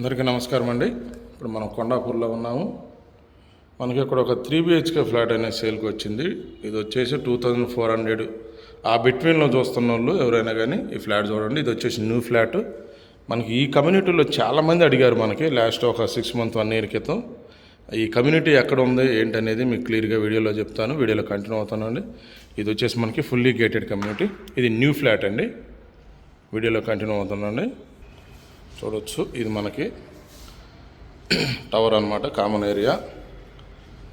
అందరికీ నమస్కారం అండి. ఇప్పుడు మనం కొండాపూర్లో ఉన్నాము. మనకి ఇక్కడ ఒక త్రీ బిహెచ్కే ఫ్లాట్ అనే సేల్కి వచ్చింది. ఇది వచ్చేసి టూ థౌజండ్ ఫోర్ హండ్రెడ్. ఆ బిట్వీన్లో చూస్తున్న వాళ్ళు ఎవరైనా కానీ ఈ ఫ్లాట్ చూడండి. ఇది వచ్చేసి న్యూ ఫ్లాట్. మనకి ఈ కమ్యూనిటీలో చాలామంది అడిగారు మనకి లాస్ట్ ఒక సిక్స్ మంత్ వన్ ఇయర్ క్రితం. ఈ కమ్యూనిటీ ఎక్కడ ఉంది ఏంటనేది మీకు క్లియర్గా వీడియోలో చెప్తాను. వీడియోలో కంటిన్యూ అవుతానండి ఇది వచ్చేసి మనకి ఫుల్లీ గేటెడ్ కమ్యూనిటీ. ఇది న్యూ ఫ్లాట్ అండి. వీడియోలో కంటిన్యూ అవుతానండి చూడొచ్చు. ఇది మనకి టవర్ అన్నమాట కామన్ ఏరియా.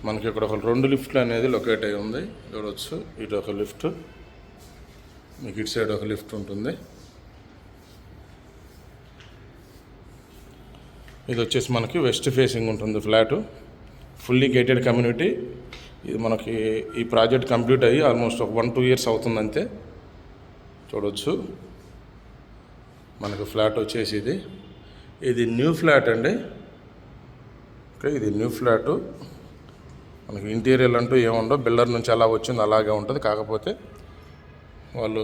మనకి ఇక్కడ ఒక రెండు లిఫ్ట్లు అనేది లొకేట్ అయి ఉంది. చూడవచ్చు ఇటు ఒక లిఫ్ట్ మీకు ఇటు సైడ్ ఒక లిఫ్ట్ ఉంటుంది. ఇది వచ్చేసి మనకి వెస్ట్ ఫేసింగ్ ఉంటుంది ఫ్లాట్. ఫుల్లీ గేటెడ్ కమ్యూనిటీ ఇది మనకి ఈ ప్రాజెక్ట్ కంప్లీట్ అయ్యి ఆల్మోస్ట్ ఒక వన్ టూ ఇయర్స్ అవుతుందంతే. చూడవచ్చు మనకు ఫ్లాట్ వచ్చేసి ఇది ఇది న్యూ ఫ్లాట్ అండి. ఓకే ఇది న్యూ ఫ్లాటు. మనకి ఇంటీరియర్ అంటూ ఏముండవు. బిల్డర్ నుంచి ఎలా వచ్చింది అలాగే ఉంటుంది. కాకపోతే వాళ్ళు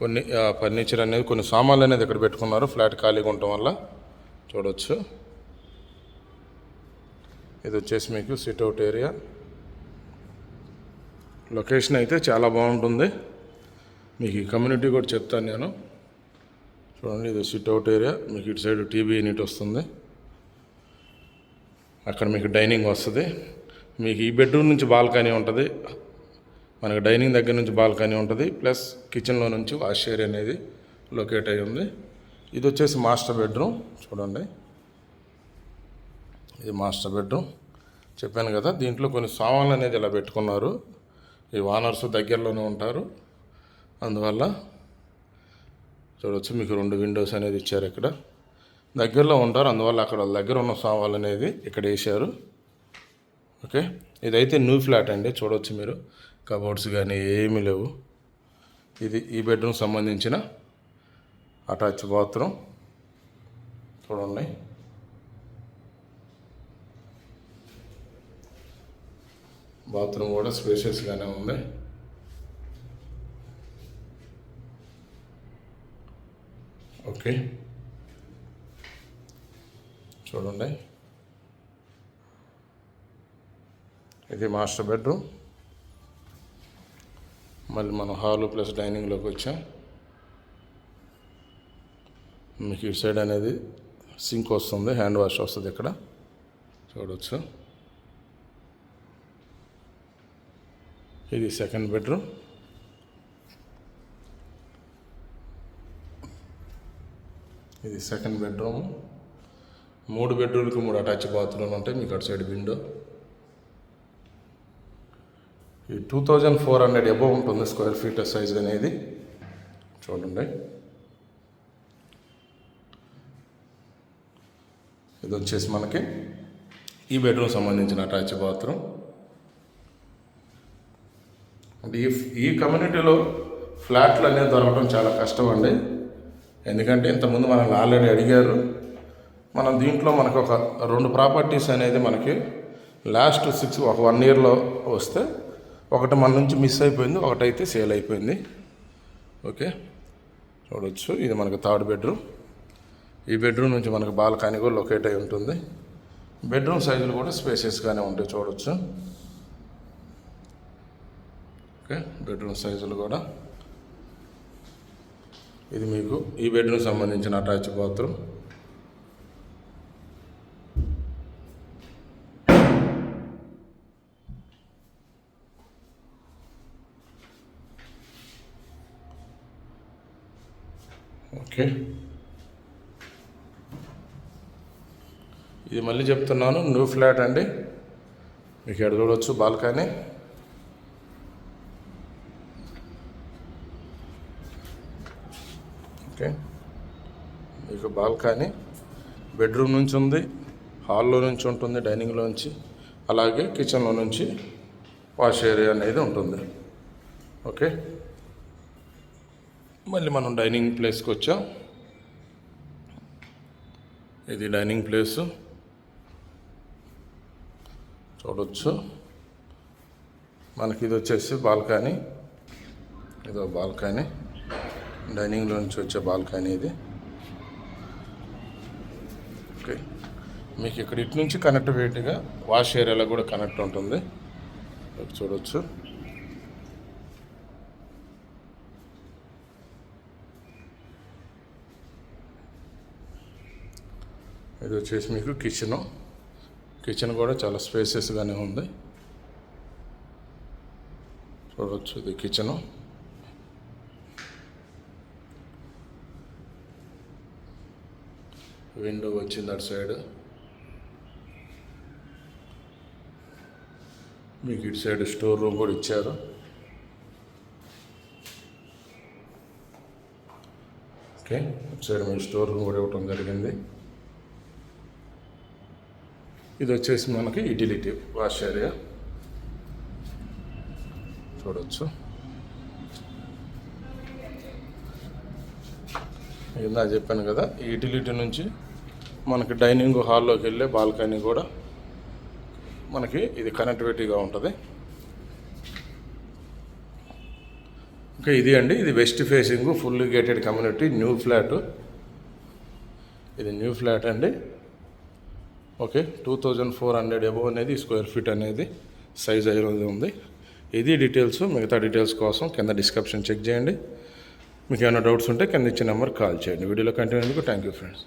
కొన్ని ఫర్నిచర్ అనేది కొన్ని సామాన్లు అనేది ఇక్కడ పెట్టుకున్నారు. ఫ్లాట్ ఖాళీగా ఉండటం వల్ల చూడవచ్చు ఇది వచ్చేసి మీకు సిట్అవుట్ ఏరియా. లొకేషన్ అయితే చాలా బాగుంటుంది. మీకు ఈ కమ్యూనిటీ కూడా చెప్తాను నేను. చూడండి ఇది సిట్అవుట్ ఏరియా మీకు ఇటు సైడ్ టీవీ యూనిట్ వస్తుంది. అక్కడ మీకు డైనింగ్ వస్తుంది. మీకు ఈ బెడ్రూమ్ నుంచి బాల్కనీ ఉంటుంది. మనకి డైనింగ్ దగ్గర నుంచి బాల్కనీ ఉంటుంది. ప్లస్ కిచెన్లో నుంచి వాష్ ఏరియా అనేది లొకేట్ అయి ఉంది. ఇది వచ్చేసి మాస్టర్ బెడ్రూమ్ చూడండి. ఇది మాస్టర్ బెడ్రూమ్ చెప్పాను కదా దీంట్లో కొన్ని సామాన్లు అనేది ఇలా పెట్టుకున్నారు. ఈ వానర్స్ దగ్గరలోనే ఉంటారు. అందువల్ల చూడవచ్చు మీకు రెండు విండోస్ అనేది ఇచ్చారు ఇక్కడ. దగ్గరలో ఉంటారు. అందువల్ల అక్కడ దగ్గర ఉన్న సామాన్లు అనేది ఇక్కడ వేసారు ఓకే? ఇదైతే న్యూ ఫ్లాట్ అండి. చూడవచ్చు మీరు. కబోర్డ్స్ కానీ ఏమీ లేవు. ఇది ఈ బెడ్రూమ్ సంబంధించిన అటాచ్ బాత్రూమ్. చూడండి. బాత్రూమ్ కూడా స్పేషియస్గానే ఉంది. ఓకే. చూడండి. ఇది మాస్టర్ బెడ్రూమ్. మళ్ళీ మనం హాలు ప్లస్ డైనింగ్లోకి వచ్చాం. మీకు ఈ సైడ్ అనేది సింక్ వస్తుంది హ్యాండ్ వాష్ వస్తుంది ఇక్కడ. చూడవచ్చు ఇది సెకండ్ బెడ్రూమ్. ఇది సెకండ్ బెడ్రూమ్ మూడు బెడ్రూమ్కి మూడు అటాచ్ బాత్రూమ్లు ఉంటాయి. మీకు అటు సైడ్ విండో ఈ two thousand four hundred above ఉంటుంది స్క్వేర్ ఫీట్ సైజ్ అనేది. చూడండి. ఇది వచ్చేసి మనకి ఈ బెడ్రూమ్ సంబంధించిన అటాచ్ బాత్రూమ్ అంటే ఈ ఈ కమ్యూనిటీలో ఫ్లాట్లు అనేది దొరకడం చాలా కష్టం అండి. ఎందుకంటే ఇంతకుముందు మనల్ని ఆల్రెడీ అడిగారు. మనం దీంట్లో మనకు ఒక రెండు ప్రాపర్టీస్ అనేది మనకి లాస్ట్ సిక్స్ ఒక వన్ ఇయర్లో వస్తే ఒకటి మన నుంచి మిస్ అయిపోయింది ఒకటైతే సేల్ అయిపోయింది. ఓకే? చూడవచ్చు ఇది మనకి థర్డ్ బెడ్రూమ్. ఈ బెడ్రూమ్ నుంచి మనకు బాల్కనీ కూడా లొకేట్ అయి ఉంటుంది. బెడ్రూమ్ సైజులు కూడా స్పేసెస్గానే ఉంటాయి. చూడవచ్చు ఓకే? బెడ్రూమ్ సైజులు కూడా. ఇది మీకు ఈ బెడ్రూమ్ సంబంధించిన అటాచ్ బాత్రూమ్. ఓకే. ఇది మళ్ళీ చెప్తున్నాను న్యూ ఫ్లాట్ అండి. మీకు ఎక్కడ చూడవచ్చు బాల్కనీ. ఓకే. మీకు బాల్కనీ. బెడ్రూమ్ నుంచి ఉంది హాల్లో నుంచి ఉంటుంది డైనింగ్లో నుంచి అలాగే కిచెన్లో నుంచి వాష్ ఏరియా అనేది ఉంటుంది. ఓకే. మళ్ళీ మనం డైనింగ్ ప్లేస్కి వచ్చాం. ఇది డైనింగ్ ప్లేసు. చూడొచ్చు. మనకి ఇది వచ్చేసి బాల్కనీ. ఇదో బాల్కనీ. డైనింగ్లో నుంచి వచ్చే బాల్కనీ ఇది. ఓకే. మీకు ఇక్కడ ఇటు నుంచి కనెక్టివిటీగా వాష్ ఏరియాలో కూడా కనెక్ట్ ఉంటుంది. చూడవచ్చు ఇది వచ్చేసి మీకు కిచెను. కిచెన్ కూడా చాలా స్పేసెస్గానే ఉంది. చూడవచ్చు ఇది కిచెను. విండో వచ్చింది అటు సైడ్. మీకు ఇటు సైడ్ స్టోర్ రూమ్ కూడా ఇచ్చారు. ఓకే ఇటు సైడ్ మీకు స్టోర్ రూమ్ కూడా ఇవ్వటం జరిగింది. ఇది వచ్చేసి మనకి యూటిలిటీ వాష్ ఏరియా. చూడొచ్చు. ఇందా చెప్పాను కదా ఈ యూటిలిటీ నుంచి మనకి డైనింగ్ హాల్లోకి వెళ్ళే బాల్కనీ కూడా మనకి ఇది కనెక్టివిటీగా ఉంటుంది. ఇంకా ఇది అండి. ఇది west facing full gated community new flat. ఇది న్యూ ఫ్లాట్ అండి. Okay two thousand four hundred above అనేది స్క్వేర్ ఫీట్ అనేది సైజ్ అనేది ఉంది. ఇది డీటెయిల్స్ మిగతా డీటెయిల్స్ కోసం కింద డిస్క్రిప్షన్ చెక్ చేయండి. మీకు ఏమైనా డౌట్స్ ఉంటే కింద ఇచ్చిన నెంబర్ కాల్ చేయండి. వీడియోలో కంటిన్యూ థ్యాంక్ యూ ఫ్రెండ్స్.